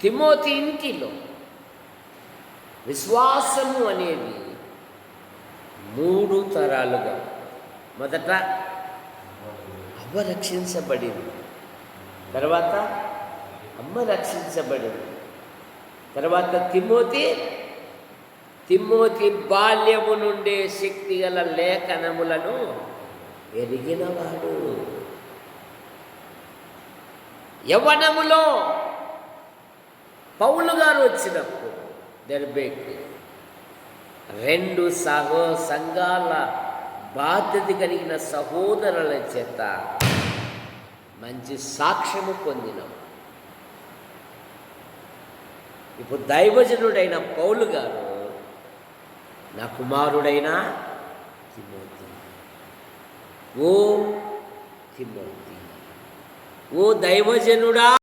Timothy ఇంటిలో విశ్వాసము అనేది మూడు తరాలుగా మొదట అవ్వ రక్షించబడింది. తర్వాత అమ్మ రక్షించబడింది. తర్వాత తిమోతి తిమ్మోతి బాల్యము నుండే శక్తిగల లేఖనములను ఎరిగినవాడు. యవ్వనములో పౌలు గారు వచ్చినప్పుడు దెర్బేక్ రెండు సహో సంఘాల బాధ్యత కలిగిన సహోదరుల చేత మంచి సాక్ష్యము పొందినాం. ఇప్పుడు దైవజనుడైన పౌలు గారు నా కుమారుడైన తిమోతి. ఓ తిమోతి ఓ దైవజనుడా!